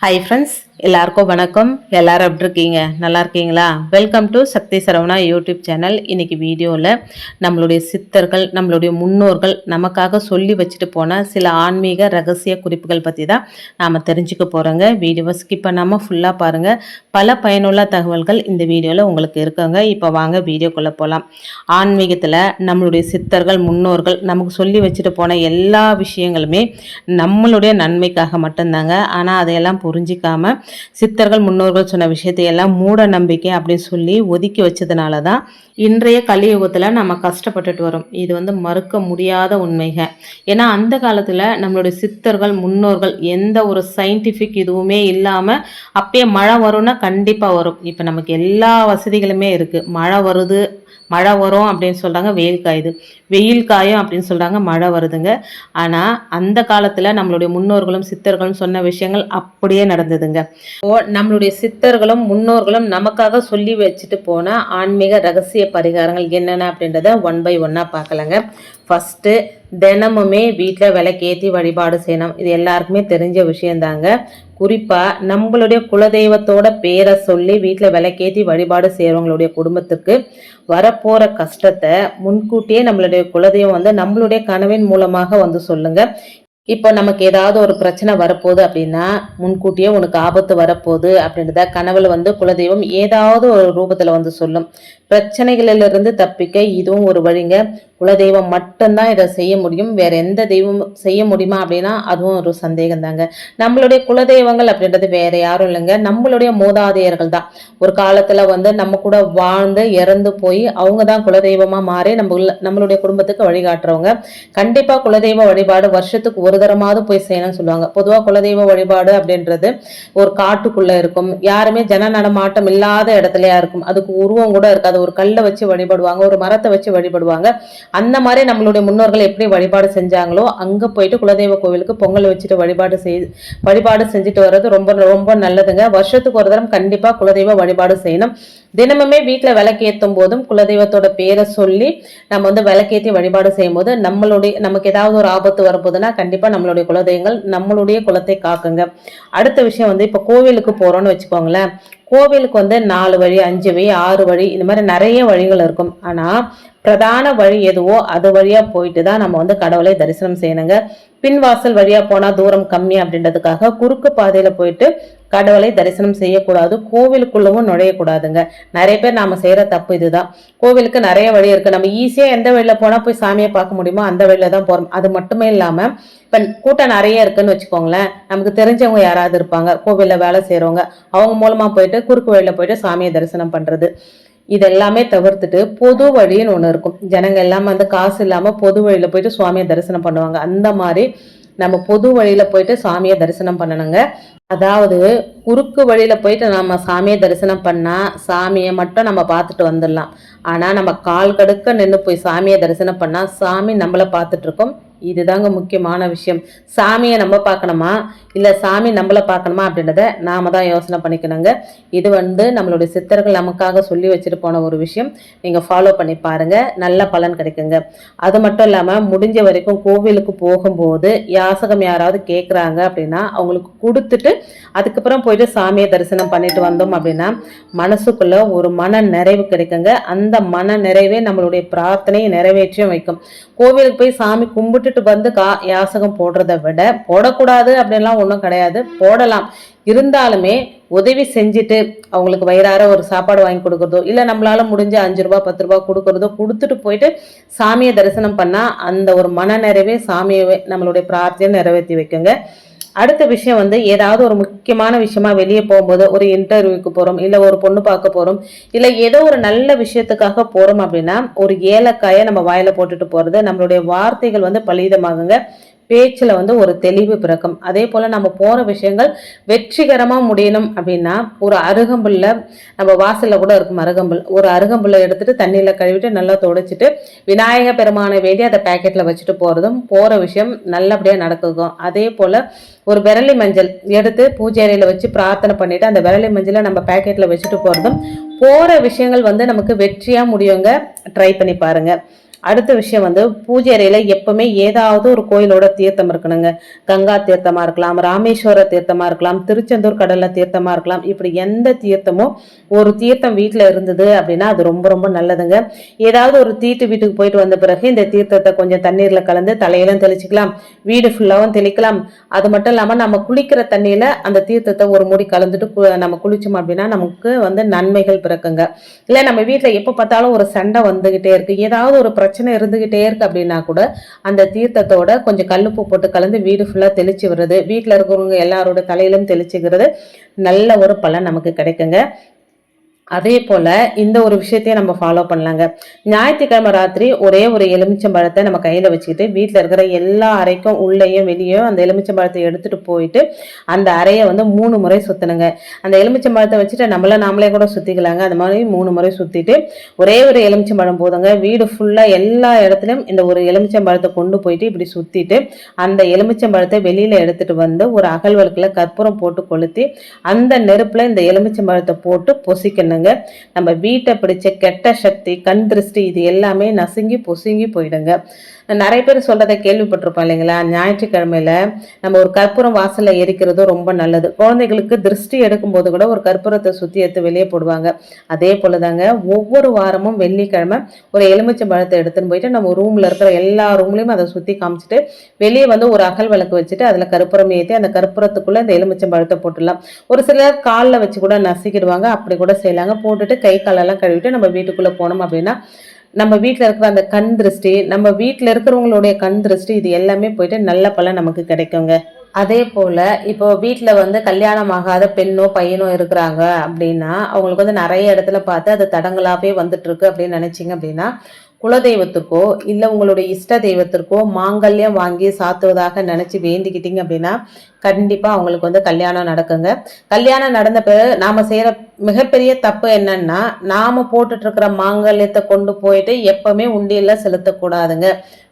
Hi friends எல்லாருக்கும் வணக்கம். எல்லாரும் எப்படி இருக்கீங்க? நல்லா இருக்கீங்களா? Welcome to Sakthi Saravana YouTube channel. இன்றைக்கி வீடியோவில் நம்மளுடைய சித்தர்கள் நம்மளுடைய முன்னோர்கள் நமக்காக சொல்லி வச்சுட்டு போன சில ஆன்மீக ரகசிய குறிப்புகள் பற்றி தான் நாம் தெரிஞ்சுக்க போகிறோங்க வீடியோவை ஸ்கிப் பண்ணாமல் ஃபுல்லாக பாருங்கள் பல பயனுள்ள தகவல்கள் இந்த வீடியோவில் உங்களுக்கு இருக்குங்க. இப்போ வாங்க வீடியோக்குள்ளே போகலாம் ஆன்மீகத்தில் நம்மளுடைய சித்தர்கள் முன்னோர்கள் நமக்கு சொல்லி வச்சுட்டு போன எல்லா விஷயங்களுமே நம்மளுடைய நன்மைக்காக மட்டும்தாங்க. ஆனால் அதையெல்லாம் புரிஞ்சிக்காமல் சித்தர்கள் முன்னோர்கள் சொன்ன விஷயத்தை எல்லாம் மூட நம்பிக்கை அப்படின்னு சொல்லி ஒதுக்கி வச்சதுனால தான் இன்றைய கலியுகத்தில் நம்ம கஷ்டப்பட்டுட்டு வரோம். இது வந்து மறுக்க முடியாத உண்மைங்க. ஏன்னா அந்த காலத்தில் நம்மளுடைய சித்தர்கள் முன்னோர்கள் எந்த ஒரு சயின்டிஃபிக் இதுவுமே இல்லாமல் அப்பயே மழை வரும்னா கண்டிப்பாக வரும். இப்போ நமக்கு எல்லா வசதிகளுமே இருக்குது மழை வருது மழை வரும் அப்படின்னு சொல்கிறாங்க வெயில் காயுது. வெயில் காயும் அப்படின்னு சொல்கிறாங்க மழை வருதுங்க. ஆனால் அந்த காலத்தில் நம்மளுடைய முன்னோர்களும் சித்தர்களும் சொன்ன விஷயங்கள் அப்படியே நடந்ததுங்க. ஓ நம்மளுடைய சித்தர்களும் முன்னோர்களும் நமக்காக சொல்லி வச்சுட்டு போன ஆன்மீக ரகசிய பரிகாரங்கள் என்னென்ன அப்படின்றத ஒன் பை ஒன்னாக பார்க்கலாங்க. ஃபஸ்ட்டு தினமுமே வீட்டில் விளக்கேற்றி வழிபாடு செய்யணும். இது எல்லாருக்குமே தெரிஞ்ச விஷயந்தாங்க. குறிப்பாக நம்மளுடைய குலதெய்வத்தோட பேரை சொல்லி வீட்டில் விளக்கேற்றி வழிபாடு செய்கிறவங்களுடைய குடும்பத்துக்கு வரப்போகிற கஷ்டத்தை முன்கூட்டியே நம்மளுடைய குலதெய்வம் வந்து நம்மளுடைய கனவின் மூலமாக வந்து சொல்லுங்கள் இப்போ நமக்கு ஏதாவது ஒரு பிரச்சனை வரப்போகுது அப்படின்னா முன்கூட்டியே உனக்கு ஆபத்து வரப்போகுது அப்படின்றத கனவுல வந்து குலதெய்வம் ஏதாவது ஒரு ரூபத்தில் வந்து சொல்லும். பிரச்சனைகளிலிருந்து தப்பிக்க இதுவும் ஒரு வழிங்க. குலதெய்வம் மட்டும்தான் இதை செய்ய முடியும். வேற எந்த தெய்வம் செய்ய முடியுமா அப்படின்னா அதுவும் ஒரு சந்தேகம் தாங்க நம்மளுடைய குலதெய்வங்கள் அப்படின்றது வேற யாரும் இல்லைங்க. நம்மளுடைய மூதாதையர்கள் தான். ஒரு காலத்துல வந்து நம்ம கூட வாழ்ந்து இறந்து போய் அவங்க தான் குலதெய்வமா மாறி நம்ம நம்மளுடைய குடும்பத்துக்கு வழிகாட்டுறவங்க. கண்டிப்பா குலதெய்வ வழிபாடு வருஷத்துக்கு ஒரு தரமாவது போய் செய்யணும்னு சொல்லுவாங்க. பொதுவா குலதெய்வ வழிபாடு அப்படின்றது ஒரு காட்டுக்குள்ள இருக்கும். யாருமே ஜன நடமாட்டம் இல்லாத இடத்துலயா இருக்கும். அதுக்கு உருவம் கூட இருக்காது. ஒரு கல்லை வச்சு வழிபடுவாங்க ஒரு மரத்தை வச்சு வழிபடுவாங்க. அந்த மாதிரி நம்மளுடைய முன்னோர்கள் எப்படி வழிபாடு செஞ்சாங்களோ அங்கே போயிட்டு குலதெய்வ கோவிலுக்கு பொங்கல் வச்சுட்டு வழிபாடு செய் வழிபாடு செஞ்சுட்டு வர்றது ரொம்ப ரொம்ப நல்லதுங்க. வருஷத்துக்கு ஒரு தரம் கண்டிப்பாக குலதெய்வ வழிபாடு செய்யணும். தினமுமே வீட்டில் விளக்கேற்றும் போதும் குலதெய்வத்தோட பேரை சொல்லி நம்ம வந்து விளக்கேற்றி வழிபாடு செய்யும்போது நம்மளுடைய நமக்கு ஏதாவது ஒரு ஆபத்து வரும்போதுன்னா கண்டிப்பாக நம்மளுடைய குலதெய்வங்கள் நம்மளுடைய குலத்தை காக்குங்க. அடுத்த விஷயம் வந்து இப்போ கோவிலுக்கு போகிறோன்னு வச்சுக்கோங்களேன். கோவிலுக்கு வந்து நாலு வழி அஞ்சு வழி ஆறு வழி இந்த மாதிரி நிறைய வழிகள் இருக்கும். ஆனால் பிரதான வழி எதுவோ அது வழியாக போயிட்டு தான் நம்ம வந்து கடவுளை தரிசனம் செய்யணுங்க. பின்வாசல் வழியாக போனால் தூரம் கம்மி அப்படின்றதுக்காக குறுக்கு பாதையில் போயிட்டு கடவுளை தரிசனம் செய்யக்கூடாது. கோவிலுக்குள்ளவும் நுழையக்கூடாதுங்க. நிறைய பேர் நாம் செய்கிற தப்பு இதுதான். கோவிலுக்கு நிறைய வழி இருக்குது நம்ம ஈஸியாக எந்த வழியில் போனால் போய் சாமியை பார்க்க முடியுமோ அந்த வழியில் தான் போகிறோம் அது மட்டுமே இல்லாமல் இப்போ கூட்டம் நிறைய இருக்குன்னு வச்சுக்கோங்களேன். நமக்கு தெரிஞ்சவங்க யாராவது இருப்பாங்க. கோவிலில் வேலை செய்கிறவங்க அவங்க மூலமாக போயிட்டு குறுக்கு வழியில போயிட்டு சாமியை தரிசனம் பண்ணுறது இதெல்லாமே தவிர்த்துட்டு பொது வழின்னு ஒன்று இருக்கும். ஜனங்க எல்லாமே வந்து காசு இல்லாமல் பொது வழியில் போயிட்டு சுவாமியை தரிசனம் பண்ணுவாங்க. அந்த மாதிரி நம்ம பொது வழியில் போயிட்டு சாமியை தரிசனம் பண்ணணுங்க. அதாவது குறுக்கு வழியில் போயிட்டு நம்ம சாமியை தரிசனம் பண்ணால் சாமியை மட்டும் நம்ம பார்த்துட்டு வந்துடலாம். ஆனால் நம்ம கால் கடுக்க நின்று போய் சாமியை தரிசனம் பண்ணால் சாமி நம்மளை பார்த்துட்ருக்கோம் இதுதாங்க முக்கியமான விஷயம். சாமியை நம்ம பார்க்கணுமா? இல்லை சாமி நம்மளை பார்க்கணுமா அப்படின்றத நாம தான் யோசனை பண்ணிக்கணுங்க. இது வந்து நம்மளுடைய சித்தர்கள் நமக்காக சொல்லி வச்சுட்டு போன ஒரு விஷயம். நீங்கள் ஃபாலோ பண்ணி பாருங்கள் நல்ல பலன் கிடைக்குங்க. அது மட்டும் இல்லாமல் முடிஞ்ச வரைக்கும் கோவிலுக்கு போகும்போது யாசகம் யாராவது கேட்குறாங்க அப்படின்னா அவங்களுக்கு கொடுத்துட்டு அதுக்கப்புறம் போயிட்டு சாமியை தரிசனம் பண்ணிட்டு வந்தோம் அப்படின்னா மனசுக்குள்ளே ஒரு மன நிறைவு கிடைக்குங்க. அந்த மன நிறைவே நம்மளுடைய பிரார்த்தனையை நிறைவேற்றியும் வைக்கும். கோவிலுக்கு போய் சாமி கும்பிட்டு கும்பிட்டுட்டு வந்து கா யாசகம் போடுறத விட போடக்கூடாது அப்படின்லாம் ஒன்றும் கிடையாது. போடலாம். இருந்தாலுமே உதவி செஞ்சுட்டு அவங்களுக்கு வயிறார ஒரு சாப்பாடு வாங்கி கொடுக்குறதோ இல்லை நம்மளால முடிஞ்ச அஞ்சு ரூபா பத்து ரூபா கொடுக்குறதோ கொடுத்துட்டு போயிட்டு சாமியை தரிசனம் பண்ணால் அந்த ஒரு மன நிறைவே சாமியை நம்மளுடைய பிரார்த்தனை நிறைவேற்றி வைக்குங்க. அடுத்த விஷயம் வந்து ஏதாவது ஒரு முக்கியமான விஷயமா வெளியே போகும்போது ஒரு இன்டர்வியூக்கு போகிறோம் இல்லை ஒரு பொண்ணு பார்க்க போகிறோம் இல்லை ஏதோ ஒரு நல்ல விஷயத்துக்காக போகிறோம் அப்படின்னா ஒரு ஏலக்காயை நம்ம வாயில போட்டுட்டு போகிறது நம்மளுடைய வார்த்தைகள் வந்து பலிதமாகுங்க பேச்சில் வந்து ஒரு தெளிவு பிறக்கும். அதே போல் நம்ம போகிற விஷயங்கள் வெற்றிகரமாக முடியணும் அப்படின்னா ஒரு அருகம்புல்ல நம்ம வாசலில் கூட இருக்கும் அருகம்புல். ஒரு அருகம்புல்லை எடுத்துட்டு தண்ணியில் கழுவிட்டு நல்லா துடைச்சிட்டு விநாயக பெருமானை வேண்டி அதை பேக்கெட்டில் வச்சுட்டு போகிறதும் போகிற விஷயம் நல்லபடியாக நடக்குதும் அதே போல் ஒரு விரலி மஞ்சள் எடுத்து பூஜை அறையில் வச்சு பிரார்த்தனை பண்ணிட்டு அந்த விரலி மஞ்சளை நம்ம பேக்கெட்டில் வச்சுட்டு போகிறதும் போகிற விஷயங்கள் வந்து நமக்கு வெற்றியாக முடியுங்க. ட்ரை பண்ணி பாருங்கள் அடுத்த விஷயம் வந்து பூஜை அறையில் எப்பவுமே ஏதாவது ஒரு கோயிலோட தீர்த்தம் இருக்கணுங்க. கங்கா தீர்த்தமாக இருக்கலாம் ராமேஸ்வர தீர்த்தமாக இருக்கலாம் திருச்செந்தூர் கடலில் தீர்த்தமாக இருக்கலாம். இப்படி எந்த தீர்த்தமும் ஒரு தீர்த்தம் வீட்டில் இருந்தது அப்படின்னா அது ரொம்ப ரொம்ப நல்லதுங்க. ஏதாவது ஒரு தீட்டு வீட்டுக்கு போயிட்டு வந்த பிறகு இந்த தீர்த்தத்தை கொஞ்சம் தண்ணீரில் கலந்து தலையிலும் தெளிச்சிக்கலாம் வீடு ஃபுல்லாகவும் தெளிக்கலாம். அது மட்டும் இல்லாமல் நம்ம குளிக்கிற தண்ணியில் அந்த தீர்த்தத்தை ஒரு மூடி கலந்துட்டு கு- நம்ம குளிச்சோம் அப்படின்னா நமக்கு வந்து நன்மைகள் பிறக்குங்க. இல்லை நம்ம வீட்டில் எப்போ பார்த்தாலும் ஒரு சண்டை வந்துக்கிட்டே இருக்குது ஏதாவது ஒரு பிரச்சனை பிரச்சனை இருந்துகிட்டே இருக்குது அப்படின்னா கூட அந்த தீர்த்தத்தோட கொஞ்சம் கல்லுப்பு போட்டு கலந்து வீடு ஃபுல்லாக தெளிச்சு விடுறது. வீட்டில் இருக்கிறவங்க எல்லாரோட தலையிலும் தெளிச்சுக்கிறது நல்ல ஒரு பலன் நமக்கு கிடைக்குங்க. அதே போல் இந்த ஒரு விஷயத்தையும் நம்ம ஃபாலோ பண்ணலாங்க. ஞாயிற்றுக்கிழமை ராத்திரி ஒரே ஒரு எலுமிச்சம்பழத்தை நம்ம கையில் வச்சுக்கிட்டு வீட்டில் இருக்கிற எல்லா அறைக்கும் உள்ளேயும் வெளியும் அந்த எலுமிச்சம்பழத்தை எடுத்துகிட்டு போயிட்டு அந்த அறையை வந்து மூணு முறை சுற்றணுங்க அந்த எலுமிச்சம்பழத்தை வச்சுட்டு நம்மள நாமளே கூட சுற்றிக்கலாங்க அந்த மாதிரி மூணு முறை சுற்றிட்டு ஒரே ஒரு எலுமிச்சம்பழம் போதுங்க. வீடு ஃபுல்லாக எல்லா இடத்துலையும் இந்த ஒரு எலுமிச்சம்பழத்தை கொண்டு போயிட்டு இப்படி சுற்றிட்டு அந்த எலுமிச்சம்பழத்தை வெளியில் எடுத்துகிட்டு வந்து ஒரு அகல் வழக்கில் கற்பூரம் போட்டு கொளுத்தி அந்த நெருப்பில் இந்த எலுமிச்சம்பழத்தை போட்டு பொசிக்கணும் பண்ணுங்க நம்ம வீட்டை பிடிச்ச கெட்ட சக்தி கண் திருஷ்டி இது எல்லாமே நசுங்கி பொசுங்கி போயிடுங்க. நிறைய பேர் சொல்கிறத கேள்விப்பட்டிருப்போம் இல்லைங்களா? ஞாயிற்றுக்கிழமையில் நம்ம ஒரு கற்பூரம் வாசலில் எரிக்கிறதும் ரொம்ப நல்லது. குழந்தைகளுக்கு திருஷ்டி எடுக்கும்போது கூட ஒரு கற்பூரத்தை சுற்றி எடுத்து வெளியே போடுவாங்க. அதே போலதாங்க ஒவ்வொரு வாரமும் வெள்ளிக்கிழமை ஒரு எலுமிச்சை பழத்தை எடுத்துன்னு போயிட்டு நம்ம ரூமில் இருக்கிற எல்லா ரூம்லையும் அதை சுற்றி காமிச்சிட்டு வெளியே வந்து ஒரு அகல் விளக்கு வச்சுட்டு அதில் கற்பூரம் ஏற்றி அந்த கற்பூரத்துக்குள்ளே இந்த எலுமிச்சை பழத்தை போட்டுடலாம். ஒரு சிலர் காலில் வச்சு கூட நசுக்கிடுவாங்க. அப்படி கூட செய்யலாங்க. போட்டுட்டு கை காலெல்லாம் கழுவிட்டு நம்ம வீட்டுக்குள்ளே போனோம் அப்படின்னா நம்ம வீட்டில் இருக்கிற அந்த கண் திருஷ்டி நம்ம வீட்டில் இருக்கிறவங்களுடைய கண் திருஷ்டி இது எல்லாமே போயிட்டு நல்ல பலன் நமக்கு கிடைக்குங்க. அதே போல் இப்போ வீட்டில் வந்து கல்யாணம் ஆகாத பெண்ணோ பையனோ இருக்கிறாங்க அப்படின்னா அவங்களுக்கு வந்து நிறைய இடத்துல பார்த்து அது தடங்களாகவே வந்துட்டுருக்கு அப்படின்னு நினச்சிங்க அப்படின்னா குலதெய்வத்துக்கோ இல்லை உங்களுடைய இஷ்ட தெய்வத்திற்கோ மாங்கல்யம் வாங்கி சாத்துவதாக நினச்சி வேண்டிக்கிட்டீங்க அப்படின்னா கண்டிப்பாக அவங்களுக்கு வந்து கல்யாணம் நடக்குங்க. கல்யாணம் நடந்த பிறகு நாம் செய்கிற மிகப்பெரிய தப்பு என்னன்னா நாம் போட்டுட்ருக்கிற மாங்கல்யத்தை கொண்டு போயிட்டு எப்பவுமே உண்டியில் செலுத்தக்கூடாதுங்க.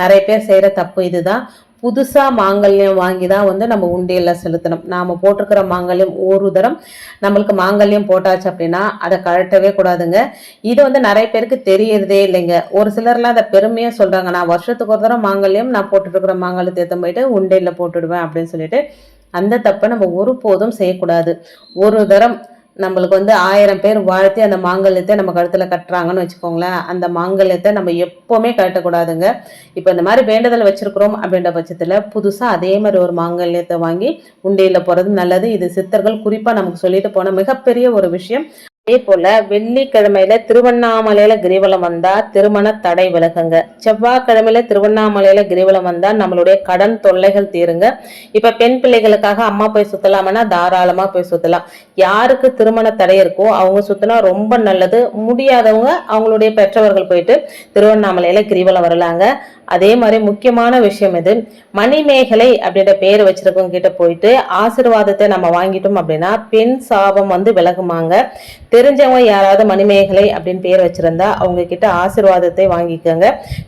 நிறைய பேர் செய்கிற தப்பு இதுதான். புதுசாக மாங்கல்யம் வாங்கி தான் வந்து நம்ம உண்டியல்ல செலுத்தணும். நாம் போட்டிருக்கிற மாங்கல்யம் ஒரு தரம். நம்மளுக்கு மாங்கல்யம் போட்டாச்சு அப்படின்னா அதை கழட்டவே கூடாதுங்க. இது வந்து நிறைய பேருக்கு தெரியறதே இல்லைங்க. ஒரு சிலர்லாம் அதை பெருமையாக சொல்கிறாங்க நான் வருஷத்துக்கு ஒரு தரம் மாங்கல்யம் நான் போட்டுட்டுருக்கிற மாங்கல்யத்தை எடுத்து போயிட்டு உண்டியல்ல போட்டுடுவேன் அப்படின்னு சொல்லிட்டு அந்த தப்பை நம்ம ஒருபோதும் செய்யக்கூடாது. ஒரு தரம் நம்மளுக்கு வந்து ஆயிரம் பேர் வாழ்த்தி அந்த மாங்கல்யத்தை நம்ம கழுத்தில் கட்டுறாங்கன்னு வச்சுக்கோங்களேன். அந்த மாங்கல்யத்தை நம்ம எப்போவுமே கட்டக்கூடாதுங்க இப்போ இந்த மாதிரி வேண்டுதல் வச்சுருக்குறோம் அப்படின்ற பட்சத்தில் புதுசாக அதே மாதிரி ஒரு மாங்கல்யத்தை வாங்கி உண்டியில் போகிறது நல்லது. இது சித்தர்கள் குறிப்பாக நமக்கு சொல்லிட்டு போன மிகப்பெரிய ஒரு விஷயம். அதே போல வெள்ளிக்கிழமையில திருவண்ணாமலையில கிரிவலம் வந்தா திருமண தடை விலகுங்க. செவ்வாய்க்கிழமையில திருவண்ணாமலையில கிரிவலம் வந்தா நம்மளுடைய கடன் தொல்லைகள் தீருங்க. இப்ப பெண் பிள்ளைகளுக்காக அம்மா போய் சுத்தலாமன்னா தாராளமா போய் சுத்தலாம். யாருக்கு திருமண தடை இருக்கோ அவங்க சுத்தினா ரொம்ப நல்லது. முடியாதவங்க அவங்களுடைய பெற்றவர்கள் போயிட்டு திருவண்ணாமலையில கிரிவலம் வரலாங்க. அதே மாதிரி முக்கியமான விஷயம் இது மணிமேகலை அப்படின்ற பேர் வச்சிருக்கவங்க கிட்ட போயிட்டு ஆசிர்வாதத்தை நம்ம வாங்கிட்டோம் அப்படின்னா பெண் சாபம் வந்து விலகுமாங்க. தெரிஞ்சவங்க யாராவது மணிமேகலை அப்படின்னு பேர் வச்சிருந்தா அவங்க கிட்ட ஆசிர்வாதத்தை வாங்கிக்கோங்க.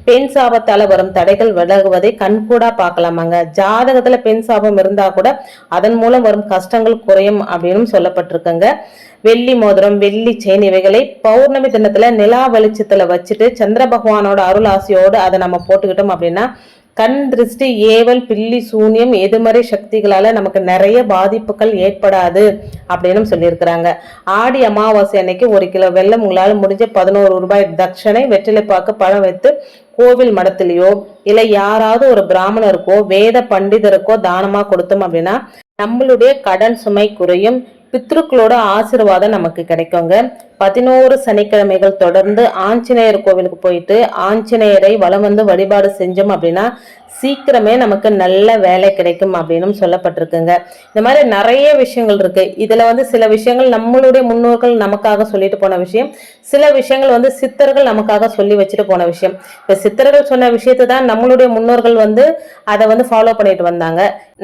பெண் சாபத்தால வரும் தடைகள் விலகுவதை கண்கூடா பார்க்கலாமாங்க. ஜாதகத்துல பெண் சாபம் இருந்தா கூட அதன் மூலம் வரும் கஷ்டங்கள் குறையும் அப்படின்னு சொல்லப்பட்டிருக்குங்க. வெள்ளி மோதிரம் வெள்ளி செயின் இவைகளை பௌர்ணமி தினத்துல நிலா வெளிச்சத்துல வச்சுட்டு சந்திர பகவானோட அருள் ஆசையோடு அதை நம்ம போட்டுக்கிட்டோம் அப்படின்னா கண் திருஷ்டி ஏவல் பில்லி சூன்யம் எதிர்மறை சக்திகளால் நமக்கு நிறைய பாதிப்புகள் ஏற்படாது அப்படின்னு சொல்லியிருக்கிறாங்க. ஆடி அமாவாசை அன்னைக்கு ஒரு கிலோ வெள்ளம் உங்களால் முடிஞ்ச பதினோரு ரூபாய் தட்சணை வெற்றிலைப்பாக்கு பழம் வைத்து கோவில் மடத்திலேயோ இல்லை யாராவது ஒரு பிராமணருக்கோ வேத பண்டிதருக்கோ தானமாக கொடுத்தோம் அப்படின்னா நம்மளுடைய கடன் சுமை குறையும் பித்ருக்களோட ஆசீர்வாதம் நமக்கு கிடைக்குங்க. பதினோரு சனிக்கிழமைகள் தொடர்ந்து ஆஞ்சநேயர் கோவிலுக்கு போயிட்டு ஆஞ்சநேயரை வலம் வந்து வழிபாடு செஞ்சோம் அப்படின்னா சீக்கிரமே நமக்கு நல்ல வேலை கிடைக்கும் அப்படின்னு சொல்லப்பட்டிருக்குங்க. இந்த மாதிரி நிறைய விஷயங்கள் இருக்கு. இதுல வந்து சில விஷயங்கள் நம்மளுடைய முன்னோர்கள் நமக்காக சொல்லிட்டு போன விஷயம். சில விஷயங்கள் வந்து சித்தர்கள் நமக்காக சொல்லி வச்சுட்டு போன விஷயம். இப்ப சித்தர்கள் சொன்ன விஷயத்தை தான் நம்மளுடைய முன்னோர்கள் வந்து அதை வந்து ஃபாலோ பண்ணிட்டு வந்தாங்க.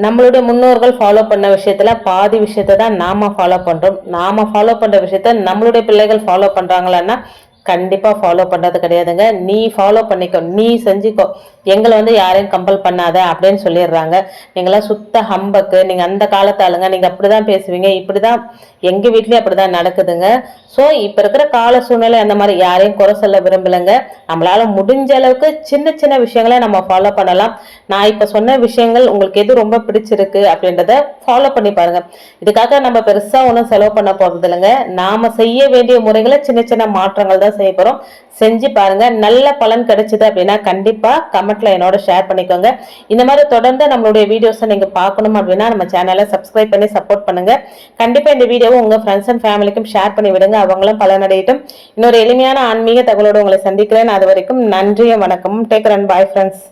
நம்மளுடைய முன்னோர்கள் ஃபாலோ பண்ண விஷயத்துல பாதி விஷயத்தை தான் நாம ஃபாலோ பண்றோம். நாம ஃபாலோ பண்ற விஷயத்த நம்மளுடைய பிள்ளைகள் ஃபாலோ பண்ணுறாங்களான்னா கண்டிப்பாக ஃபாலோ பண்ணுறது கிடையாதுங்க. நீ ஃபாலோ பண்ணிக்கோ நீ செஞ்சுக்கோ. எங்களை வந்து யாரையும் கம்பல் பண்ணாத அப்படின்னு சொல்லிடுறாங்க. நீங்களாம் சுத்த ஹம்பக்கு நீங்கள் அந்த காலத்தாளுங்க நீங்கள் அப்படி தான் பேசுவீங்க. இப்படி தான் எங்கள் வீட்லேயும் அப்படி தான் நடக்குதுங்க. ஸோ இப்போ இருக்கிற கால சூழ்நிலை அந்த மாதிரி யாரையும் குறை சொல்ல விரும்பலைங்க. நம்மளால முடிஞ்ச அளவுக்கு சின்ன சின்ன விஷயங்களை நம்ம ஃபாலோ பண்ணலாம். நான் இப்போ சொன்ன விஷயங்கள் உங்களுக்கு எது ரொம்ப பிடிச்சிருக்கு அப்படின்றத ஃபாலோ பண்ணி பாருங்க. இதுக்காக நம்ம பெருசாக ஒன்றும் செலவு பண்ண போகிறது இல்லைங்க நாம செய்ய வேண்டிய முறைகளை சின்ன சின்ன மாற்றங்கள் தான் செய்ய போகிறோம் செஞ்சு பாருங்க. நல்ல பலன் கிடைச்சிது அப்படின்னா கண்டிப்பாக கமெண்ட்ல என்னோட ஷேர் பண்ணிக்கோங்க. இந்த மாதிரி தொடர்ந்து நம்மளுடைய வீடியோஸை நீங்க பார்க்கணும் அப்படின்னா நம்ம சேனலை சப்ஸ்கிரைப் பண்ணி சப்போர்ட் பண்ணுங்க. கண்டிப்பா இந்த வீடியோவை உங்க ஃப்ரெண்ட்ஸ் அண்ட் ஃபேமிலிக்கும் ஷேர் பண்ணி விடுங்க. அவங்களும் பலனடையட்டும். இன்னொரு எளிமையான ஆன்மீக தகவலோடு உங்களை சந்திக்கிறேன். அது வரைக்கும் நன்றியும் வணக்கமும் டேக் ரன் பாய் ஃப்ரெண்ட்ஸ்